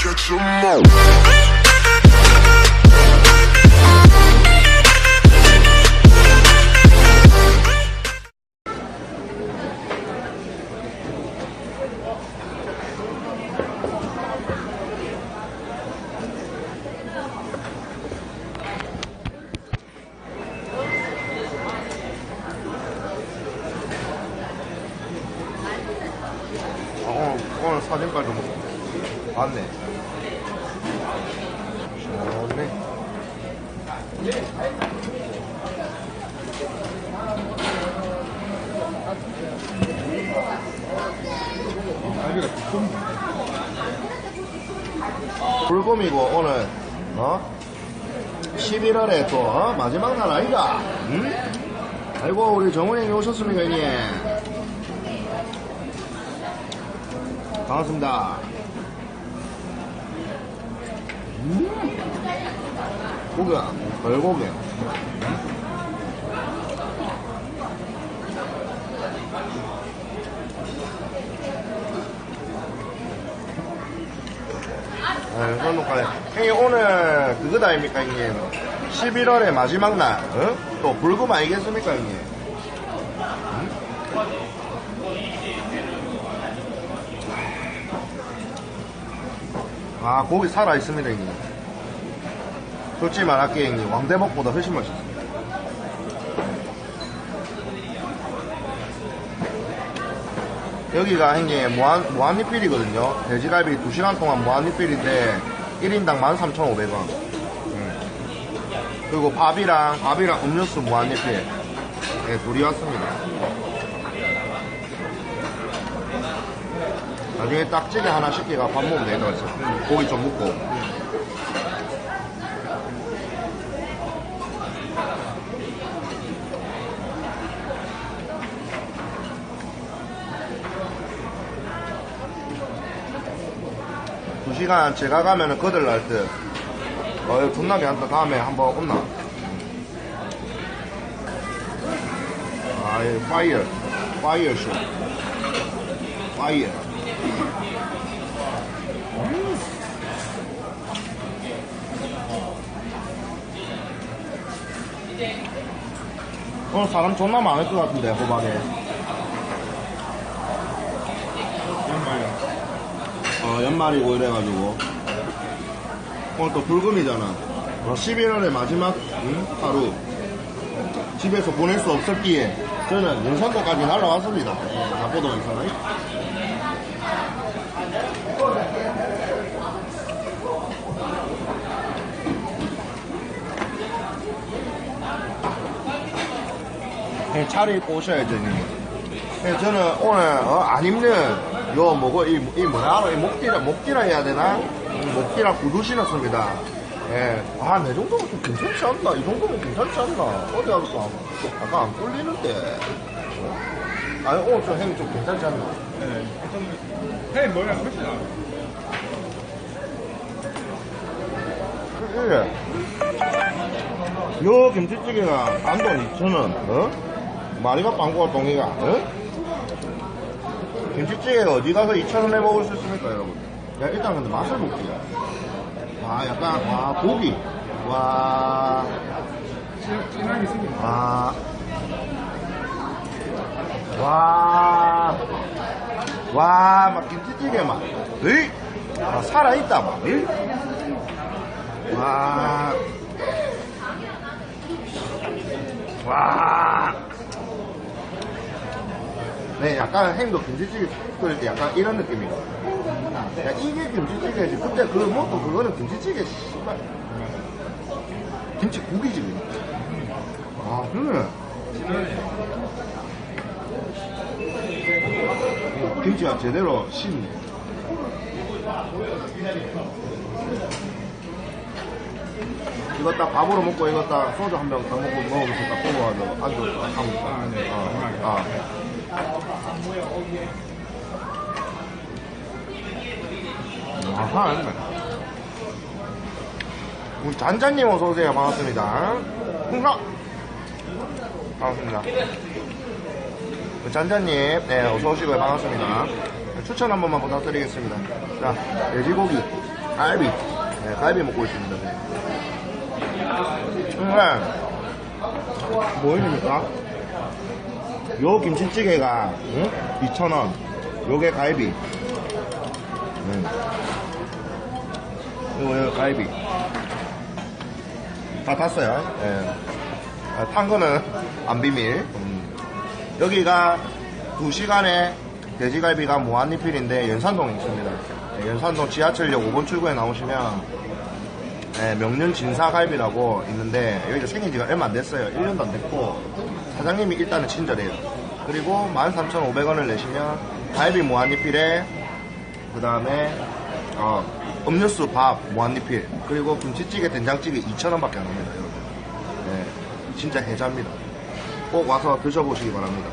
catch 'em all. 어, 오늘 사진빨 좀 봤네. 좋네. 불금이고 오늘 어 11월에 또 어? 마지막 날 아이가 응? 아이고 우리 정훈이 오셨습니까 형님 반갑습니다. 음. 고기가 별고기. 네, 선독가네. 형님 오늘 그거다 아닙니까 형님? 11월의 마지막 날, 어? 또 불금 아니겠습니까 형님? 아 고기 살아있습니다 형님. 솔직히 말할게 형님. 왕대먹보다 훨씬 맛있습니다 여기가 형님 무한, 무한리필이거든요. 돼지갈비 2시간 동안 무한리필인데 1인당 13,500원. 음. 그리고 밥이랑 밥이랑 음료수 무한리필. 네, 둘이 왔습니다 나중에 딱지게 하나 시키가 밥 먹으면 되는 거죠. 고기 좀 묻고. 두 시간 제가 가면은 거들 날 듯. 어, 이거 존나 괜찮다. 다음에 한번 온나. 아, 이 파이어. 파이어 쇼. 파이어. 오늘 사람 존나 많을 것 같은데 호박에. 연말이야. 어 연말이고 이래가지고. 오늘 또 불금이잖아. 어, 11월의 마지막 응? 하루. 집에서 보낼 수 없었기에 저는 영산도까지 날라왔습니다. 나보다 있잖아 예, 차를 입고 오셔야죠. 예, 저는 오늘, 어, 안 입는, 요, 뭐고, 이, 이 뭐야, 이 목띠라, 목띠라 해야 되나? 음, 목띠라 구두 신었습니다. 예. 아, 내 정도면 좀 괜찮지 않나? 이 정도면 괜찮지 않나? 어디 가서 또 안- 꿀리는데. 어? 아니, 오늘 좀 형님 좀 괜찮지 않나? 해 뭐야 훨씬 나 예. 요 김치찌개가 단돈 2,000원, 어? 마리가 빵꾸가 똥이가, 어? 김치찌개가 어디 가서 2,000원에 먹을 수 있습니까, 여러분? 야, 일단 근데 맛을 볼게요. 와, 약간, 와, 고기. 와, 진하게 생긴 와, 와, 와, 막 김치찌개 막, 으이! 아, 살아있다, 막, 으이! 와, 와. 네, 약간 행도 김치찌개 끓일 때 약간 이런 느낌이거든요. 야, 이게 김치찌개지. 근데 그, 뭐, 또 그거는 김치찌개, 씨발. 김치국이지. 아, 그래. 김치가 제대로 씹네. 이거 딱 밥으로 먹고 이거 딱 소주 한 병 딱 먹고 먹으면서 딱 뽑아가지고 안주 딱 하면 딱. 아, 네. 어, 아. 아하, 아닙니다. 우리 잔잔님 어서오세요. 반갑습니다. 흥사! 반갑습니다. 잔잔님, 네, 어서오시고요. 반갑습니다. 추천 한 번만 부탁드리겠습니다. 자, 돼지고기. 갈비. 네, 갈비 먹고 있습니다. 네. 음, 뭐 있습니까? 요 김치찌개가 응? 2,000원. 요게 갈비. 음. 요거 갈비. 다 탔어요. 예. 아, 탄 거는 안 비밀. 음. 여기가 2시간에 돼지갈비가 무한리필인데 연산동에 있습니다. 예, 연산동 지하철역 5번 출구에 나오시면 예, 명륜 진사갈비라고 있는데 여기가 생긴 지가 얼마 안 됐어요. 1년도 안 됐고 사장님이 일단은 친절해요. 그리고 13,500원을 내시면 갈비 무한리필에 그 다음에 어, 음료수 밥 무한리필 그리고 김치찌개 된장찌개 2,000원밖에 안 합니다. 네, 진짜 해자입니다. 꼭 와서 드셔보시기 바랍니다.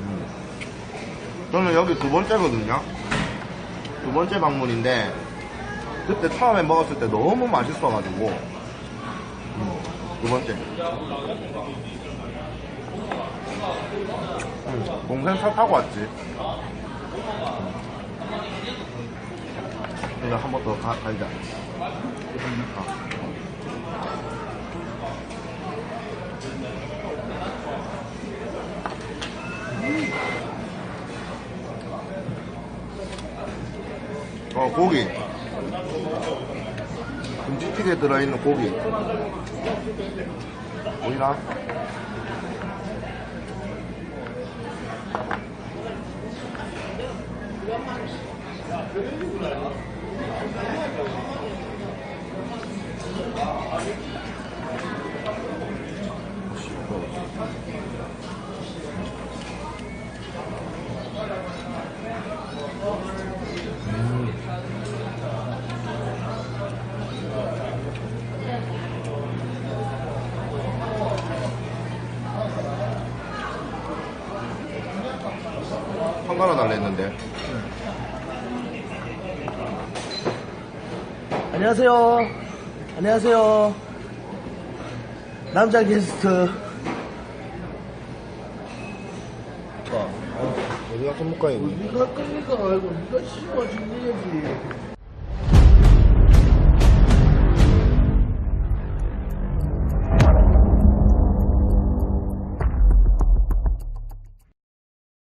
음. 저는 여기 두 번째거든요. 두 번째 방문인데 그때 처음에 먹었을 때 너무 맛있어가지고 음, 두 번째. 음, 동생 차 타고 왔지. 근데 한번 더 가자. 아. 어, 고기. 김치찌개 들어있는 고기. 보이나? 한 가로 달랬는데. 안녕하세요. 안녕하세요. 남자 게스트. 어디가 손목가에 있니? 네가 끄니까 알고 네가 씹어 죽여야지.